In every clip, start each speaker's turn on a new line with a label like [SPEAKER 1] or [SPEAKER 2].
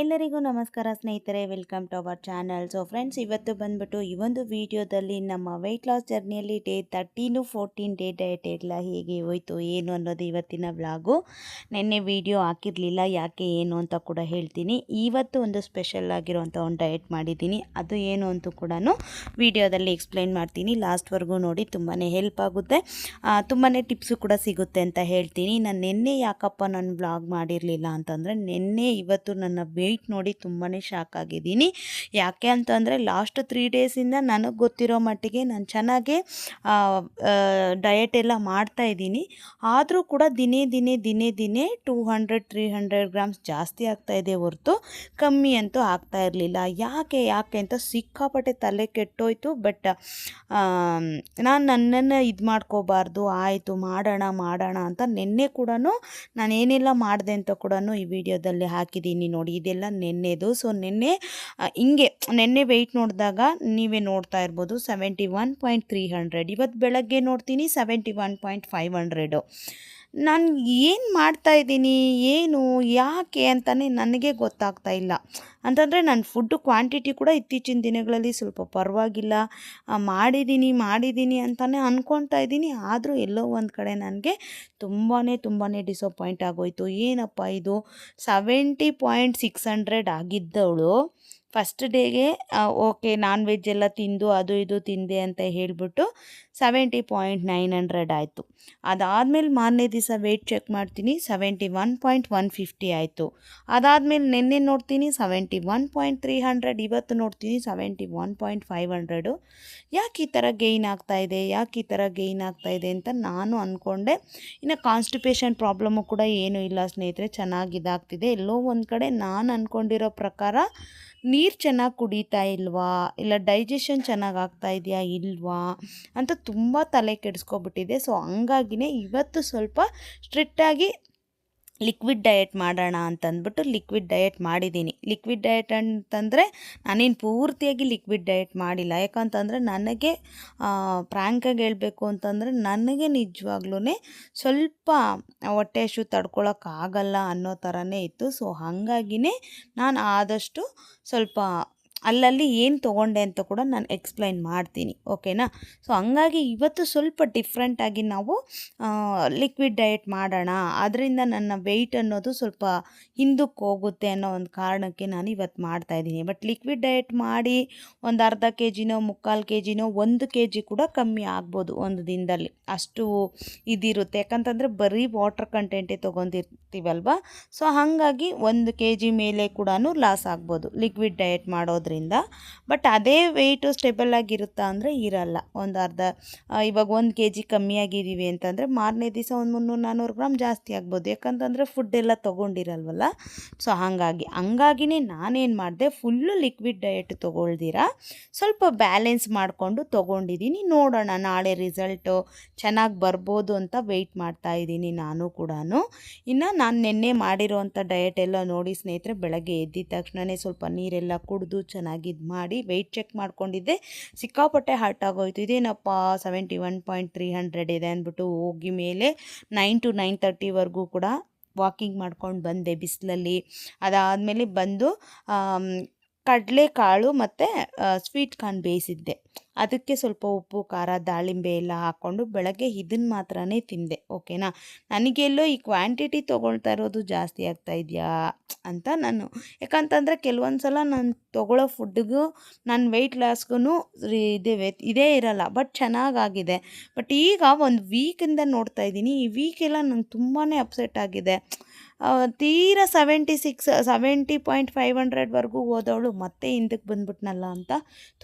[SPEAKER 1] ಎಲ್ಲರಿಗೂ ನಮಸ್ಕಾರ ಸ್ನೇಹಿತರೆ welcome to our channel so friends ಇವತ್ತು ಬಂದ್ಬಿಟ್ಟು ಈ ಒಂದು ವಿಡಿಯೋದಲ್ಲಿ ನಮ್ಮ weight loss ಜರ್ನಿಯಲ್ಲಿ day thirteen fourteen day diet ಎಲ್ಲ ಹೇಗೆ ಹೋಯ್ತು, ಏನು ಅನ್ನೋದು ಇವತ್ತಿನ ವ್ಲಾಗು ನಿನ್ನೆ ವಿಡಿಯೋ ಹಾಕಿರಲಿಲ್ಲ, ಯಾಕೆ, ಏನು ಅಂತ ಕೂಡ ಹೇಳ್ತೀನಿ. ಇವತ್ತು ಒಂದು ಸ್ಪೆಷಲ್ ಆಗಿರುವಂಥ ಒಂದು ಡಯಟ್ ಮಾಡಿದ್ದೀನಿ. ಅದು ಏನು ಅಂತೂ ಕೂಡ ವಿಡಿಯೋದಲ್ಲಿ ಎಕ್ಸ್ಪ್ಲೈನ್ ಮಾಡ್ತೀನಿ. ಲಾಸ್ಟ್ವರೆಗೂ ನೋಡಿ ತುಂಬಾ ಹೆಲ್ಪ್ ಆಗುತ್ತೆ. ತುಂಬಾ ಟಿಪ್ಸು ಕೂಡ ಸಿಗುತ್ತೆ ಅಂತ ಹೇಳ್ತೀನಿ. ನಾನು ನಿನ್ನೆ ಯಾಕಪ್ಪ ನಾನು ವ್ಲಾಗ್ ಮಾಡಿರಲಿಲ್ಲ ಅಂತಂದರೆ, ನಿನ್ನೆ ಇವತ್ತು ನನ್ನ ವೆಯ್ಟ್ ನೋಡಿ ತುಂಬಾ ಶಾಕ್ ಆಗಿದ್ದೀನಿ. ಯಾಕೆ ಅಂತಂದರೆ ಲಾಸ್ಟ್ ತ್ರೀ ಡೇಸಿಂದ ನನಗೆ ಗೊತ್ತಿರೋ ಮಟ್ಟಿಗೆ ನಾನು ಚೆನ್ನಾಗೇ ಡಯಟ್ ಎಲ್ಲ ಮಾಡ್ತಾ ಇದ್ದೀನಿ. ಆದರೂ ಕೂಡ ದಿನೇ ದಿನೇ ದಿನೇ ದಿನೇ two hundred three hundred grams ಜಾಸ್ತಿ ಆಗ್ತಾ ಇದೆ ಹೊರತು ಕಮ್ಮಿ ಅಂತೂ ಆಗ್ತಾ ಇರಲಿಲ್ಲ. ಯಾಕೆ ಯಾಕೆ ಅಂತ ಸಿಕ್ಕಾಪಟ್ಟೆ ತಲೆ ಕೆಟ್ಟೋಯ್ತು. ಬಟ್ ನಾನು ನನ್ನನ್ನು ಇದು ಮಾಡ್ಕೋಬಾರ್ದು, ಆಯಿತು ಮಾಡೋಣ ಮಾಡೋಣ ಅಂತ ನಿನ್ನೆ ಕೂಡ ನಾನು ಏನೆಲ್ಲ ಮಾಡಿದೆ ಅಂತ ಕೂಡ ಈ ವಿಡಿಯೋದಲ್ಲಿ ಹಾಕಿದ್ದೀನಿ ನೋಡಿ. ಇದೆಲ್ಲ ನೆನ್ನೆದು. ಸೊ ನಿನ್ನೆ ಹಿಂಗೆ ನಿನ್ನೆ ವೆಯ್ಟ್ ನೋಡಿದಾಗ ನೀವೇ ನೋಡ್ತಾ ಇರ್ಬೋದು seventy one point three hundred ಇವತ್ತು ಬೆಳಗ್ಗೆ ನೋಡ್ತೀನಿ seventy one point five hundred ನಾನು ಏನು ಮಾಡ್ತಾ ಇದ್ದೀನಿ, ಏನು, ಯಾಕೆ ಅಂತಲೇ ನನಗೆ ಗೊತ್ತಾಗ್ತಾ ಇಲ್ಲ. ಅಂತಂದರೆ ನನ್ನ ಫುಡ್ ಕ್ವಾಂಟಿಟಿ ಕೂಡ ಇತ್ತೀಚಿನ ದಿನಗಳಲ್ಲಿ ಸ್ವಲ್ಪ ಪರವಾಗಿಲ್ಲ. ಮಾಡಿದ್ದೀನಿ ಮಾಡಿದ್ದೀನಿ ಅಂತಲೇ ಅಂದ್ಕೊತಾ ಇದ್ದೀನಿ. ಆದರೂ ಎಲ್ಲೋ ಒಂದು ಕಡೆ ನನಗೆ ತುಂಬಾ ತುಂಬಾ ಡಿಸಪಾಯಿಂಟ್ ಆಗೋಯ್ತು. ಏನಪ್ಪ ಇದು? ಸೆವೆಂಟಿ ಪಾಯಿಂಟ್ ಸಿಕ್ಸ್ ಹಂಡ್ರೆಡ್ ಆಗಿದ್ದವಳು. ಫಸ್ಟ್ ಡೇಗೆ ಓಕೆ ನಾನ್ ವೆಜ್ ಎಲ್ಲ ತಿಂದು ಅದು ಇದು ತಿಂದೆ ಅಂತ ಹೇಳಿಬಿಟ್ಟು ಸೆವೆಂಟಿ ಪಾಯಿಂಟ್ ನೈನ್ ಹಂಡ್ರೆಡ್ ಆಯಿತು. ಅದಾದಮೇಲೆ ಮಾರನೇ ದಿವಸ ವೆಯ್ಟ್ ಚೆಕ್ ಮಾಡ್ತೀನಿ seventy one point one fifty ಆಯಿತು. ಅದಾದಮೇಲೆ ನಿನ್ನೆ ನೋಡ್ತೀನಿ seventy one point three hundred ಇವತ್ತು ನೋಡ್ತೀನಿ seventy one point five hundred ಯಾಕೆ ಈ ಥರ ಗೈನ್ ಆಗ್ತಾ ಇದೆ, ಯಾಕೆ ಈ ಥರ ಗೈನ್ ಆಗ್ತಾ ಇದೆ ಅಂತ ನಾನು ಅಂದ್ಕೊಂಡೆ ಇನ್ನು ಕಾನ್ಸ್ಟಿಪೇಷನ್ ಪ್ರಾಬ್ಲಮ್ಮು ಕೂಡ ಏನೂ ಇಲ್ಲ ಸ್ನೇಹಿತರೆ, ಚೆನ್ನಾಗಿ ಇದಾಗ್ತಿದೆ. ಎಲ್ಲೋ ಒಂದು ಕಡೆ ನಾನು ಅಂದ್ಕೊಂಡಿರೋ ಪ್ರಕಾರ ನೀರು ಚೆನ್ನಾಗಿ ಕುಡಿತಾ ಇಲ್ವಾ? ಇಲ್ಲ ಡೈಜೆಷನ್ ಚೆನ್ನಾಗಿ ಆಗ್ತಾ ಇದೆಯಾ ಇಲ್ವಾ? ಅಂತ ತುಂಬ ತಲೆ ಕೆಡಿಸ್ಕೊಬಿಟ್ಟಿದೆ. ಸೊ ಹಂಗಾಗಿನೇ ಇವತ್ತು ಸ್ವಲ್ಪ ಸ್ಟ್ರಿಕ್ಟಾಗಿ ಲಿಕ್ವಿಡ್ ಡಯೆಟ್ ಮಾಡೋಣ ಅಂತಂದ್ಬಿಟ್ಟು ಲಿಕ್ವಿಡ್ ಡಯೆಟ್ ಮಾಡಿದ್ದೀನಿ. ಲಿಕ್ವಿಡ್ ಡಯೆಟ್ ಅಂತಂದರೆ ನಾನೇನು ಪೂರ್ತಿಯಾಗಿ ಲಿಕ್ವಿಡ್ ಡಯೆಟ್ ಮಾಡಿಲ್ಲ. ಯಾಕಂತಂದರೆ ನನಗೆ ಪ್ರ್ಯಾಂಕಾಗಿ ಹೇಳಬೇಕು ಅಂತಂದರೆ ನನಗೆ ನಿಜವಾಗ್ಲೂ ಸ್ವಲ್ಪ ಹೊಟ್ಟೆ ಹಶು ತಡ್ಕೊಳಕ್ಕಾಗಲ್ಲ ಅನ್ನೋ ಥರನೇ ಇತ್ತು. ಸೊ, ಹಾಗಾಗಿನೇ ನಾನು ಆದಷ್ಟು ಸ್ವಲ್ಪ ಅಲ್ಲಲ್ಲಿ ಏನು ತೊಗೊಂಡೆ ಅಂತ ಕೂಡ ನಾನು ಎಕ್ಸ್ಪ್ಲೈನ್ ಮಾಡ್ತೀನಿ ಓಕೆನಾ ಸೊ ಹಂಗಾಗಿ ಇವತ್ತು ಸ್ವಲ್ಪ ಡಿಫ್ರೆಂಟಾಗಿ ನಾವು ಲಿಕ್ವಿಡ್ ಡಯಟ್ ಮಾಡೋಣ. ಅದರಿಂದ ನನ್ನ ವೆಯ್ಟ್ ಅನ್ನೋದು ಸ್ವಲ್ಪ ಹಿಂದಕ್ಕೆ ಹೋಗುತ್ತೆ ಅನ್ನೋ ಒಂದು ಕಾರಣಕ್ಕೆ ನಾನು ಇವತ್ತು ಮಾಡ್ತಾಯಿದ್ದೀನಿ ಬಟ್ ಲಿಕ್ವಿಡ್ ಡಯಟ್ ಮಾಡಿ ಒಂದು ಅರ್ಧ ಕೆ ಜಿನೋ ಮುಕ್ಕಾಲು ಕೆ ಜಿನೋ ಒಂದು ಕೆ ಜಿ ಕೂಡ ಕಮ್ಮಿ ಆಗ್ಬೋದು ಒಂದು ದಿನದಲ್ಲಿ. ಅಷ್ಟು ಇದಿರುತ್ತೆ. ಯಾಕಂತಂದರೆ ಬರೀ ವಾಟರ್ ಕಂಟೆಂಟೇ ತೊಗೊಂಡಿರ್ತೀವಲ್ವ? ಸೊ ಹಾಗಾಗಿ ಒಂದು ಕೆ ಜಿ ಮೇಲೆ ಕೂಡ ಲಾಸ್ ಆಗ್ಬೋದು. ಲಿಕ್ವಿಡ್ ಡಯಟ್ ಮಾಡೋದು ಮಾಡೋದ್ರಿಂದ ಬಟ್ ಅದೇ ವೆಯ್ಟು ಸ್ಟೇಬಲ್ ಆಗಿರುತ್ತಾ ಅಂದರೆ ಇರಲ್ಲ. ಒಂದು ಅರ್ಧ ಇವಾಗ ಒಂದು ಕೆ ಜಿ ಕಮ್ಮಿ ಆಗಿದ್ದೀವಿ ಅಂತಂದರೆ ಮಾರನೇ ದಿವಸ ಒಂದು ಮುನ್ನೂರು ನಾನ್ನೂರು ಗ್ರಾಮ್ ಜಾಸ್ತಿ ಆಗ್ಬೋದು. ಯಾಕಂತಂದರೆ ಫುಡ್ ಎಲ್ಲ ತೊಗೊಂಡಿರಲ್ವಲ್ಲ? ಸೊ ಹಾಗಾಗಿ, ಹಂಗಾಗಿನೇ ನಾನೇನು ಮಾಡಿದೆ ಫುಲ್ಲು ಲಿಕ್ವಿಡ್ ಡಯಟ್ ತೊಗೊಳ್ದಿರ. ಸ್ವಲ್ಪ ಬ್ಯಾಲೆನ್ಸ್ ಮಾಡಿಕೊಂಡು ತೊಗೊಂಡಿದ್ದೀನಿ ನೋಡೋಣ, ನಾಳೆ ರಿಸಲ್ಟು ಚೆನ್ನಾಗಿ ಬರ್ಬೋದು ಅಂತ ವೆಯ್ಟ್ ಮಾಡ್ತಾ ಇದ್ದೀನಿ ನಾನು ಕೂಡ ಇನ್ನು ನಾನು ನಿನ್ನೆ ಮಾಡಿರೋವಂಥ ಡಯಟ್ ಎಲ್ಲ ನೋಡಿ ಸ್ನೇಹಿತರೆ, ಬೆಳಗ್ಗೆ ಎದ್ದಿದ ತಕ್ಷಣವೇ ಸ್ವಲ್ಪ ನೀರೆಲ್ಲ ಕುಡಿದು ಚೆನ್ನಾಗಿ ಇದು ಮಾಡಿ ವೆಯ್ಟ್ ಚೆಕ್ ಮಾಡ್ಕೊಂಡಿದ್ದೆ. ಸಿಕ್ಕಾಪಟ್ಟೆ ಹಾರ್ಟ್ ಆಗೋಯ್ತು. ಇದೇನಪ್ಪ seventy one point three hundred ಇದೆ ಅಂದ್ಬಿಟ್ಟು ಹೋಗಿ ಮೇಲೆ ನೈನ್ ಟು ನೈನ್ ತರ್ಟಿವರೆಗೂ ಕೂಡ ವಾಕಿಂಗ್ ಮಾಡ್ಕೊಂಡು ಬಂದೆ ಬಿಸಿಲಲ್ಲಿ. ಅದಾದಮೇಲೆ ಬಂದು ಕಡಲೆಕಾಳು ಮತ್ತು ಸ್ವೀಟ್ ಕಾರ್ನ್ ಬೇಯಿಸಿದ್ದೆ. ಅದಕ್ಕೆ ಸ್ವಲ್ಪ ಉಪ್ಪು, ಖಾರ, ದಾಳಿಂಬೆ ಎಲ್ಲ ಹಾಕ್ಕೊಂಡು ಬೆಳಗ್ಗೆ ಇದನ್ನ ಮಾತ್ರನೇ ತಿಂದೆ ಓಕೆನಾ ನನಗೆಲ್ಲೋ ಈ ಕ್ವಾಂಟಿಟಿ ತೊಗೊಳ್ತಾ ಇರೋದು ಜಾಸ್ತಿ ಆಗ್ತಾ ಇದೆಯಾ? ಅಂತ ನಾನು, ಯಾಕಂತಂದರೆ ಕೆಲವೊಂದು ಸಲ ನಾನು ತೊಗೊಳ್ಳೋ ಫುಡ್ಗೂ ನನ್ನ ವೆಯ್ಟ್ ಲಾಸ್ಗೂ ಇದೇ ಇದೇ ಇರಲ್ಲ ಬಟ್ ಚೆನ್ನಾಗಾಗಿದೆ. ಬಟ್ ಈಗ ಒಂದು ವೀಕಿಂದ ನೋಡ್ತಾ ಇದ್ದೀನಿ, ಈ ವೀಕೆಲ್ಲ ನಂಗೆ ತುಂಬಾ ಅಪ್ಸೆಟ್ ಆಗಿದೆ. ತೀರಾ seventy six seventy point five ಹಂಡ್ರೆಡ್ವರೆಗೂ ಹೋದವಳು ಮತ್ತೆ ಹಿಂದಕ್ಕೆ ಬಂದ್ಬಿಟ್ನಲ್ಲ ಅಂತ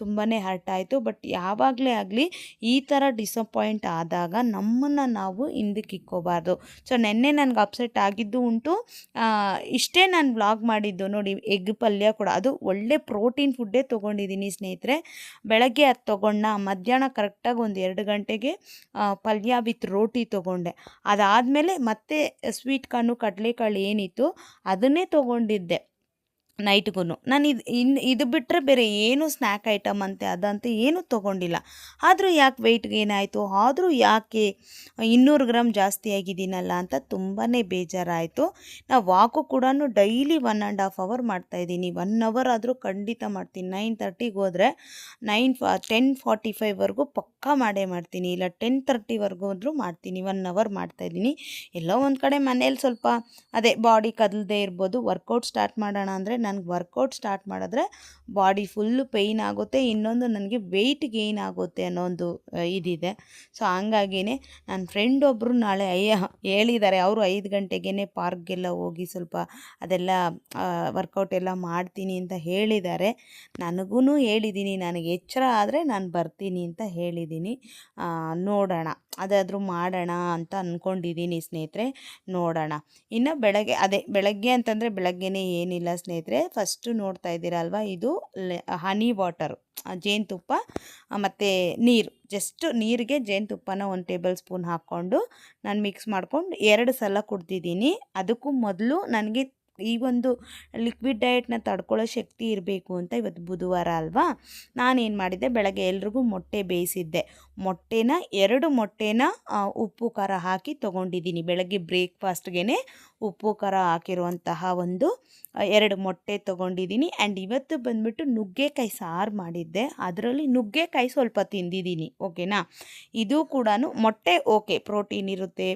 [SPEAKER 1] ತುಂಬಾ ಹರ್ಟ್ ಆಯಿತು ಬಟ್ ಯಾವಾಗಲೇ ಆಗಲಿ ಈ ಥರ ಡಿಸಪಾಯಿಂಟ್ ಆದಾಗ ನಮ್ಮನ್ನು ನಾವು ಹಿಂದಕ್ಕೆ ಇಕ್ಕೋಬಾರ್ದು. ಸೊ ನೆನ್ನೆ ನನಗೆ ಅಪ್ಸೆಟ್ ಆಗಿದ್ದು ಉಂಟು. ಇಷ್ಟೇ ನಾನು ವ್ಲಾಗ್ ಮಾಡಿದ್ದು ನೋಡಿ, ಎಗ್ ಪಲ್ಯ ಕೂಡ. ಅದು ಒಳ್ಳೆ ಪ್ರೋಟೀನ್ ಫುಡ್ಡೇ ತೊಗೊಂಡಿದ್ದೀನಿ ಸ್ನೇಹಿತರೆ. ಬೆಳಗ್ಗೆ ಅದು ತೊಗೊಂಡ, ಮಧ್ಯಾಹ್ನ ಕರೆಕ್ಟಾಗಿ ಒಂದು ಎರಡು ಗಂಟೆಗೆ ಪಲ್ಯ ವಿತ್ ರೋಟಿ ತೊಗೊಂಡೆ. ಅದಾದಮೇಲೆ ಮತ್ತೆ ಸ್ವೀಟ್ ಕಾರ್ನು ಕಡಲೆಕಾಳು ಏನಿತ್ತು, ಅದನ್ನೇ ತೊಗೊಂಡಿದ್ದೆ. ನೈಟ್ಗೂ ನಾನು ಇದು ಇನ್ನು ಇದು ಬಿಟ್ಟರೆ ಬೇರೆ ಏನು ಸ್ನ್ಯಾಕ್ ಐಟಮ್ ಅಂತೆ ಅದಂತೆ ಏನೂ ತೊಗೊಂಡಿಲ್ಲ. ಆದರೂ ಯಾಕೆ ವೆಯ್ಟ್ಗೆ ಏನಾಯಿತು? ಆದರೂ ಯಾಕೆ ಇನ್ನೂರು ಗ್ರಾಮ್ ಜಾಸ್ತಿ ಆಗಿದ್ದೀನಲ್ಲ ಅಂತ ತುಂಬಾ ಬೇಜಾರಾಯಿತು. ನಾನು ವಾಕು ಕೂಡ daily one and half hour ಮಾಡ್ತಾಯಿದ್ದೀನಿ ಒನ್ ಅವರ್ ಆದರೂ ಖಂಡಿತ ಮಾಡ್ತೀನಿ. ನೈನ್ ತರ್ಟಿಗೆ ಹೋದರೆ ನೈನ್ ಫಾ, ಟೆನ್ ಫಾರ್ಟಿ ಫೈವ್ವರೆಗೂ ಪಕ್ಕಾ ಮಾಡೇ ಮಾಡ್ತೀನಿ. ಇಲ್ಲ ಟೆನ್ ತರ್ಟಿವರೆಗೂ ಆದರೂ ಮಾಡ್ತೀನಿ. ಒನ್ ಅವರ್ ಮಾಡ್ತಾಯಿದ್ದೀನಿ ಎಲ್ಲೋ ಒಂದು ಕಡೆ ಮನೇಲಿ ಸ್ವಲ್ಪ ಅದೇ ಬಾಡಿ ಕದಲದೇ ಇರ್ಬೋದು. ವರ್ಕೌಟ್ ಸ್ಟಾರ್ಟ್ ಮಾಡೋಣ ಅಂದರೆ ನನಗೆ ವರ್ಕೌಟ್ ಸ್ಟಾರ್ಟ್ ಮಾಡಿದ್ರೆ ಬಾಡಿ ಫುಲ್ಲು ಪೇಯ್ನ್ ಆಗುತ್ತೆ. ಇನ್ನೊಂದು ನನಗೆ ವೆಯ್ಟ್ ಗೇನ್ ಆಗುತ್ತೆ ಅನ್ನೋ ಒಂದು ಇದಿದೆ. ಸೊ ಹಂಗಾಗಿಯೇ ನನ್ನ ಫ್ರೆಂಡ್ ಒಬ್ಬರು ನಾಳೆ ಅಯ್ಯ ಹೇಳಿದ್ದಾರೆ ಅವರು ಐದು ಗಂಟೆಗೇ ಪಾರ್ಕ್ಗೆಲ್ಲ ಹೋಗಿ ಸ್ವಲ್ಪ ಅದೆಲ್ಲ ವರ್ಕೌಟ್ ಎಲ್ಲ ಮಾಡ್ತೀನಿ ಅಂತ ಹೇಳಿದ್ದಾರೆ ನನಗೂ ಹೇಳಿದ್ದೀನಿ ನನಗೆ ಎಚ್ಚರ ಆದರೆ ನಾನು ಬರ್ತೀನಿ ಅಂತ ಹೇಳಿದ್ದೀನಿ ಆ, ನೋಡೋಣ. ಅದಾದರೂ ಮಾಡೋಣ ಅಂತ ಅಂದ್ಕೊಂಡಿದ್ದೀನಿ ಸ್ನೇಹಿತರೆ. ನೋಡೋಣ. ಇನ್ನು ಬೆಳಗ್ಗೆ ಅದೇ ಬೆಳಗ್ಗೆ ಅಂತಂದರೆ ಬೆಳಗ್ಗೆನೇ ಏನಿಲ್ಲ ಸ್ನೇಹಿತರೆ. ಫಸ್ಟು ನೋಡ್ತಾ ಇದ್ದೀರಾ ಇದು ಹನಿ ವಾಟರು ಜೇನುತುಪ್ಪ ಮತ್ತು ನೀರು. ಜಸ್ಟ್ ನೀರಿಗೆ ಜೇನುತುಪ್ಪನ ಒಂದು ಟೇಬಲ್ ಸ್ಪೂನ್ ಹಾಕ್ಕೊಂಡು ನಾನು ಮಿಕ್ಸ್ ಮಾಡ್ಕೊಂಡು ಎರಡು ಸಲ ಕುಡ್ದಿದ್ದೀನಿ. ಅದಕ್ಕೂ ಮೊದಲು ನನಗೆ ಈ ಒಂದು ಲಿಕ್ವಿಡ್ ಡಯಟ್ನ ತಡ್ಕೊಳ್ಳೋ ಶಕ್ತಿ ಇರಬೇಕು ಅಂತ ಇವತ್ತು ಬುಧವಾರ ಅಲ್ವಾ? ನಾನೇನು ಮಾಡಿದ್ದೆ, ಬೆಳಗ್ಗೆ ಎಲ್ರಿಗೂ ಮೊಟ್ಟೆ ಬೇಯಿಸಿದ್ದೆ. ಮೊಟ್ಟೆನ, ಎರಡು ಮೊಟ್ಟೆನ ಉಪ್ಪು, ಖಾರ ಹಾಕಿ ತೊಗೊಂಡಿದ್ದೀನಿ. ಬೆಳಗ್ಗೆ ಬ್ರೇಕ್ಫಾಸ್ಟ್ಗೆ ಉಪ್ಪು, ಖಾರ ಹಾಕಿರುವಂತಹ ಒಂದು ಎರಡು ಮೊಟ್ಟೆ ತೊಗೊಂಡಿದ್ದೀನಿ. ಆ್ಯಂಡ್ ಇವತ್ತು ಬಂದ್ಬಿಟ್ಟು ನುಗ್ಗೆಕಾಯಿ ಸಾರು ಮಾಡಿದ್ದೆ. ಅದರಲ್ಲಿ ನುಗ್ಗೆಕಾಯಿ ಸ್ವಲ್ಪ ತಿಂದಿದ್ದೀನಿ, ಓಕೆನಾ? ಇದು ಕೂಡ ಮೊಟ್ಟೆ, ಓಕೆ, ಪ್ರೋಟೀನ್ ಇರುತ್ತೆ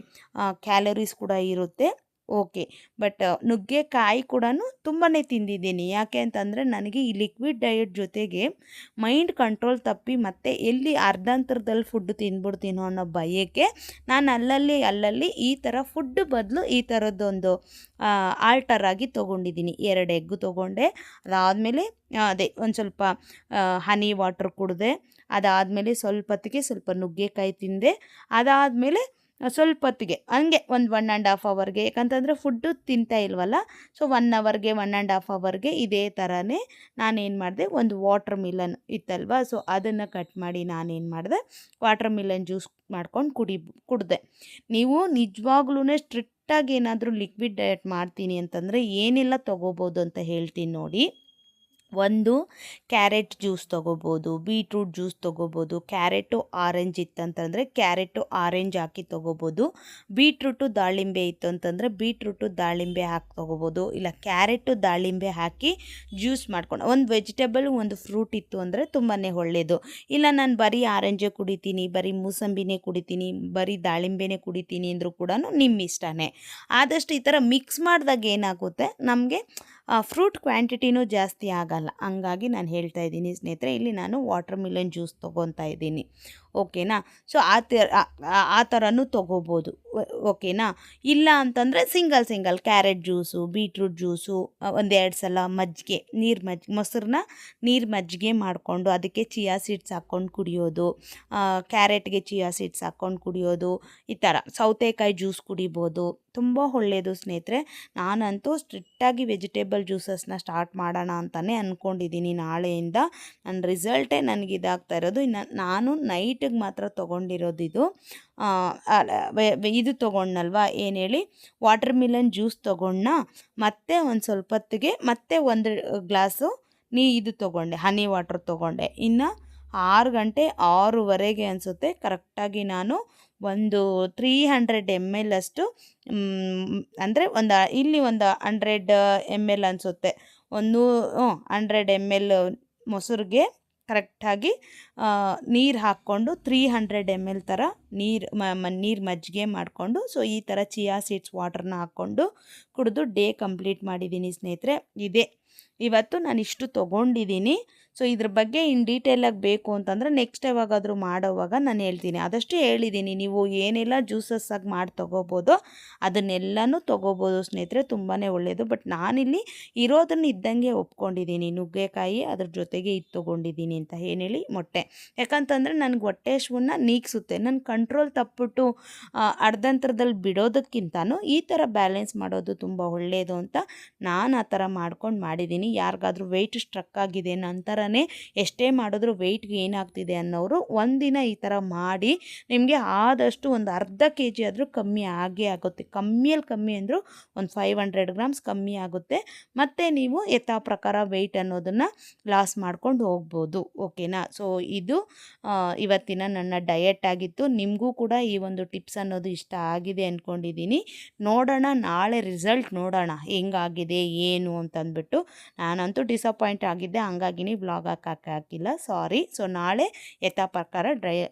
[SPEAKER 1] ಕ್ಯಾಲರೀಸ್ ಕೂಡ ಇರುತ್ತೆ. ಓಕೆ. ಬಟ್ ನುಗ್ಗೆಕಾಯಿ ಕೂಡ ತುಂಬಾ ತಿಂದಿದ್ದೀನಿ. ಯಾಕೆ ಅಂತಂದರೆ ನನಗೆ ಈ ಲಿಕ್ವಿಡ್ ಡಯಟ್ ಜೊತೆಗೆ ಮೈಂಡ್ ಕಂಟ್ರೋಲ್ ತಪ್ಪಿ ಮತ್ತೆ ಎಲ್ಲಿ ಅರ್ಧಾಂತರದಲ್ಲಿ ಫುಡ್ ತಿಂದ್ಬಿಡ್ತೀನೋ ಅನ್ನೋ ಭಯಕ್ಕೆ ನಾನು ಅಲ್ಲಲ್ಲಿ ಅಲ್ಲಲ್ಲಿ ಈ ಥರ ಫುಡ್ ಬದಲು ಈ ಥರದ್ದೊಂದು ಆಲ್ಟರ್ ಆಗಿ ತೊಗೊಂಡಿದ್ದೀನಿ. ಎರಡು ಎಗ್ಗು ತೊಗೊಂಡೆ. ಅದಾದಮೇಲೆ ಅದೇ ಒಂದು ಸ್ವಲ್ಪ ಹನಿ ವಾಟ್ರ್ ಕುಡಿದೆ. ಅದಾದಮೇಲೆ ಸ್ವಲ್ಪ ಹೊತ್ತಿಗೆ ಸ್ವಲ್ಪ ನುಗ್ಗೆಕಾಯಿ ತಿಂದೆ. ಅದಾದಮೇಲೆ ಸ್ವಲ್ಪ ಹೊತ್ತಿಗೆ. ಹಂಗೆ ಒಂದು ಒನ್ ಆ್ಯಂಡ್ ಹಾಫ್ ಅವರ್ಗೆ ಯಾಕಂತಂದರೆ ಫುಡ್ಡು ತಿಂತಾ ಇಲ್ವಲ್ಲ? ಸೊ ಒನ್ ಅವರ್ಗೆ ಒನ್ ಆ್ಯಂಡ್ ಹಾಫ್ ಅವರ್ಗೆ ಇದೇ ಥರನೇ ನಾನೇನು ಮಾಡಿದೆ? ಒಂದು ವಾಟ್ರ್ ಮಿಲನ್ ಇತ್ತಲ್ವ? ಸೊ ಅದನ್ನು ಕಟ್ ಮಾಡಿ ನಾನೇನು ಮಾಡಿದೆ? ವಾಟ್ರ್ ಮಿಲನ್ ಜ್ಯೂಸ್ ಮಾಡ್ಕೊಂಡು ಕುಡಿ, ಕುಡಿದೆ. ನೀವು ನಿಜವಾಗ್ಲೂ ಸ್ಟ್ರಿಕ್ಟಾಗಿ ಏನಾದರೂ ಲಿಕ್ವಿಡ್ ಡಯಟ್ ಮಾಡ್ತೀನಿ ಅಂತಂದರೆ ಏನೆಲ್ಲ ತೊಗೋಬೋದು ಅಂತ ಹೇಳ್ತೀನಿ ನೋಡಿ. ಒಂದು, ಕ್ಯಾರೆಟ್ ಜ್ಯೂಸ್ ತೊಗೋಬೋದು, ಬೀಟ್ರೂಟ್ ಜ್ಯೂಸ್ ತೊಗೋಬೋದು, ಕ್ಯಾರೆಟು ಆರೆಂಜ್ ಇತ್ತಂತಂದರೆ ಕ್ಯಾರೆಟು ಆರೆಂಜ್ ಹಾಕಿ ತೊಗೋಬೋದು, ಬೀಟ್ರೂಟು ದಾಳಿಂಬೆ ಇತ್ತು ಅಂತಂದರೆ ಬೀಟ್ರೂಟು ದಾಳಿಂಬೆ ಹಾಕಿ ತೊಗೋಬೋದು, ಇಲ್ಲ ಕ್ಯಾರೆಟು ದಾಳಿಂಬೆ ಹಾಕಿ ಜ್ಯೂಸ್ ಮಾಡ್ಕೊಂಡು, ಒಂದು ವೆಜಿಟೇಬಲ್ ಒಂದು ಫ್ರೂಟ್ ಇತ್ತು ಅಂದರೆ ತುಂಬಾ ಒಳ್ಳೆಯದು ಇಲ್ಲ ನಾನು ಬರೀ ಆರೆಂಜೇ ಕುಡಿತೀನಿ, ಬರೀ ಮೂಸಂಬಿನೇ ಕುಡಿತೀನಿ, ಬರೀ ದಾಳಿಂಬೆನೇ ಕುಡಿತೀನಿ ಅಂದರೂ ಕೂಡ ನಿಮ್ಮ ಇಷ್ಟನೇ. ಆದಷ್ಟು ಈ ಥರ ಮಿಕ್ಸ್ ಮಾಡಿದಾಗ ಏನಾಗುತ್ತೆ? ನಮಗೆ ಫ್ರೂಟ್ ಕ್ವಾಂಟಿಟಿನೂ ಜಾಸ್ತಿ ಆಗಲ್ಲ. ಹಂಗಾಗಿ ನಾನು ಹೇಳ್ತಾ ಇದ್ದೀನಿ ಸ್ನೇಹಿತರೆ, ಇಲ್ಲಿ ನಾನು ವಾಟರ್ ಮಿಲನ್ ಜ್ಯೂಸ್ ತೊಗೊತಾ ಇದ್ದೀನಿ. ಓಕೆನಾ? ಸೊ ಆ ಥರ ಆ- ಥರನೂ ತೊಗೋಬೋದು. ಓಕೆನಾ? ಇಲ್ಲ ಅಂತಂದರೆ single single carrot juice, beetroot juice ಒಂದೆರಡು ಸಲ ಮಜ್ಜಿಗೆ, ನೀರು ಮಜ್ಜಿಗೆ ಮೊಸರನ್ನ ನೀರು ಮಜ್ಜಿಗೆ ಮಾಡಿಕೊಂಡು ಅದಕ್ಕೆ ಚಿಯಾ ಸೀಡ್ಸ್ ಹಾಕ್ಕೊಂಡು ಕುಡಿಯೋದು ಕ್ಯಾರೆಟ್ಗೆ ಚಿಯಾ ಸೀಡ್ಸ್ ಹಾಕ್ಕೊಂಡು ಕುಡಿಯೋದು, ಈ ಥರ ಸೌತೆಕಾಯಿ ಜ್ಯೂಸ್ ಕುಡಿಬೋದು. ತುಂಬ ಒಳ್ಳೆಯದು ಸ್ನೇಹಿತರೆ. ನಾನಂತೂ ಸ್ಟ್ರಿಕ್ಟಾಗಿ ವೆಜಿಟೇಬಲ್ ಜ್ಯೂಸಸ್ನ ಸ್ಟಾರ್ಟ್ ಮಾಡೋಣ ಅಂತಲೇ ಅಂದ್ಕೊಂಡಿದ್ದೀನಿ ನಾಳೆಯಿಂದ ನನ್ನ ರಿಸಲ್ಟೇ ನನಗೆ ಇದಾಗ್ತಾ ಇರೋದು. ಇನ್ನು ನಾನು ನೈಟಿಗೆ ಮಾತ್ರ ತೊಗೊಂಡಿರೋದು ಇದು ಇದು ತೊಗೊಂಡ್ನಲ್ವ? ಏನು ಹೇಳಿ ವಾಟರ್ ಮಿಲನ್ ಜ್ಯೂಸ್ ತೊಗೊಂಡ ಮತ್ತೆ ಒಂದು ಸ್ವಲ್ಪ ಹೊತ್ತಿಗೆ ಮತ್ತೆ ಒಂದು ಗ್ಲಾಸು ನೀ ಇದು ತೊಗೊಂಡೆ ಹನಿ ವಾಟ್ರ್ ತೊಗೊಂಡೆ. ಇನ್ನು ಆರು ಗಂಟೆ, ಆರೂವರೆಗೆ ಅನಿಸುತ್ತೆ. ಕರೆಕ್ಟಾಗಿ ನಾನು ಒಂದು ತ್ರೀ ಹಂಡ್ರೆಡ್ ಎಂ ಎಲ್ ಅಷ್ಟು ಅಂದರೆ ಒಂದು, ಇಲ್ಲಿ ಒಂದು ಹಂಡ್ರೆಡ್ ಎಂ ಎಲ್ ಅನಿಸುತ್ತೆ. ಒಂದು ಹಂಡ್ರೆಡ್ ಎಂ ಎಲ್ ಮೊಸರಿಗೆ ಕರೆಕ್ಟಾಗಿ ನೀರು ಹಾಕ್ಕೊಂಡು ತ್ರೀ ಹಂಡ್ರೆಡ್ ಎಂ ಎಲ್ ಥರ ನೀರು, ಮ ನೀರು ಮಜ್ಜಿಗೆ ಮಾಡಿಕೊಂಡು ಸೊ ಈ ಥರ ಚಿಯಾ ಸೀಡ್ಸ್ ವಾಟರ್ನ ಹಾಕ್ಕೊಂಡು ಕುಡಿದು ಡೇ ಕಂಪ್ಲೀಟ್ ಮಾಡಿದ್ದೀನಿ ಸ್ನೇಹಿತರೆ. ಇದೇ. ಇವತ್ತು ನಾನು ಇಷ್ಟು ತೊಗೊಂಡಿದ್ದೀನಿ ಸೊ ಇದ್ರ ಬಗ್ಗೆ ಇನ್ ಡೀಟೇಲಾಗಿ ಬೇಕು ಅಂತಂದರೆ ನೆಕ್ಸ್ಟ್ ಯಾವಾಗಾದರೂ ಮಾಡೋವಾಗ ನಾನು ಹೇಳ್ತೀನಿ. ಆದಷ್ಟು ಹೇಳಿದ್ದೀನಿ ನೀವು ಏನೆಲ್ಲ ಜ್ಯೂಸಸ್ ಆಗಿ ಮಾಡಿ ತೊಗೋಬೋದು, ಅದನ್ನೆಲ್ಲನೂ ತೊಗೋಬೋದು ಸ್ನೇಹಿತರೆ. ತುಂಬಾ ಒಳ್ಳೆಯದು ಬಟ್ ನಾನಿಲ್ಲಿ ಇರೋದನ್ನ ಇದ್ದಂಗೆ ಒಪ್ಕೊಂಡಿದ್ದೀನಿ ನುಗ್ಗೆಕಾಯಿ ಅದ್ರ ಜೊತೆಗೆ ಇದು ತೊಗೊಂಡಿದ್ದೀನಿ ಅಂತ ಏನೇಳಿ ಮೊಟ್ಟೆ. ಯಾಕಂತಂದರೆ ನನಗೆ ಹೊಟ್ಟೆ ಹಶ್ವನ್ನ ನೀಗಿಸುತ್ತೆ. ನನ್ನ ಕಂಟ್ರೋಲ್ ತಪ್ಪಿಬಿಟ್ಟು ಅರ್ಧಂತರದಲ್ಲಿ ಬಿಡೋದಕ್ಕಿಂತನೂ ಈ ಥರ ಬ್ಯಾಲೆನ್ಸ್ ಮಾಡೋದು ತುಂಬ ಒಳ್ಳೆಯದು ಅಂತ ನಾನು ಆ ಥರ ಮಾಡ್ಕೊಂಡು ಮಾಡಿದ್ದೀನಿ ಯಾರಿಗಾದ್ರೂ ವೆಯ್ಟ್ ಸ್ಟ್ರಕ್ ಆಗಿದೆ ನಂತರನೇ ಎಷ್ಟೇ ಮಾಡಿದ್ರು ವೆಯ್ಟ್ಗೆ ಏನಾಗ್ತಿದೆ ಅನ್ನೋರು ಒಂದಿನ ಈ ಥರ ಮಾಡಿ ನಿಮಗೆ ಆದಷ್ಟು ಒಂದು ಅರ್ಧ ಕೆ ಜಿ ಆದರೂ ಕಮ್ಮಿ ಆಗೇ ಆಗುತ್ತೆ. ಕಮ್ಮಿಯಲ್ಲಿ ಕಮ್ಮಿ ಅಂದರೂ ಒಂದು ಫೈವ್ ಹಂಡ್ರೆಡ್ ಗ್ರಾಮ್ಸ್ ಕಮ್ಮಿ ಆಗುತ್ತೆ. ಮತ್ತು ನೀವು ಯಥಾ ಪ್ರಕಾರ ವೆಯ್ಟ್ ಅನ್ನೋದನ್ನು ಲಾಸ್ ಮಾಡ್ಕೊಂಡು ಹೋಗ್ಬೋದು. ಓಕೆನಾ ಸೊ ಇದು ಇವತ್ತಿನ ನನ್ನ ಡಯಟ್ ಆಗಿತ್ತು. ನಿಮಗೂ ಕೂಡ ಈ ಒಂದು ಟಿಪ್ಸ್ ಅನ್ನೋದು ಇಷ್ಟ ಆಗಿದೆ ಅಂದ್ಕೊಂಡಿದ್ದೀನಿ ನೋಡೋಣ, ನಾಳೆ ರಿಸಲ್ಟ್ ನೋಡೋಣ. ಹೆಂಗಾಗಿದೆ, ಏನು ಅಂತಂದ್ಬಿಟ್ಟು. ನಾನಂತೂ ಡಿಸಪಾಯಿಂಟ್ ಆಗಿದ್ದೆ ಹಂಗಾಗಿನೇ ವ್ಲಾಗ್ ಹಾಕಕ್ಕೆ ಹಾಕಿಲ್ಲ ಸಾರಿ ಸೊ ನಾಳೆ ಯಥಾ ಪ್ರಕಾರ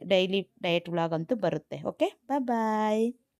[SPEAKER 1] ಡೈಲಿ ಡಯಟ್ ವ್ಲಾಗ್ ಅಂತೂ ಬರುತ್ತೆ ಓಕೆ ಬಾಯ್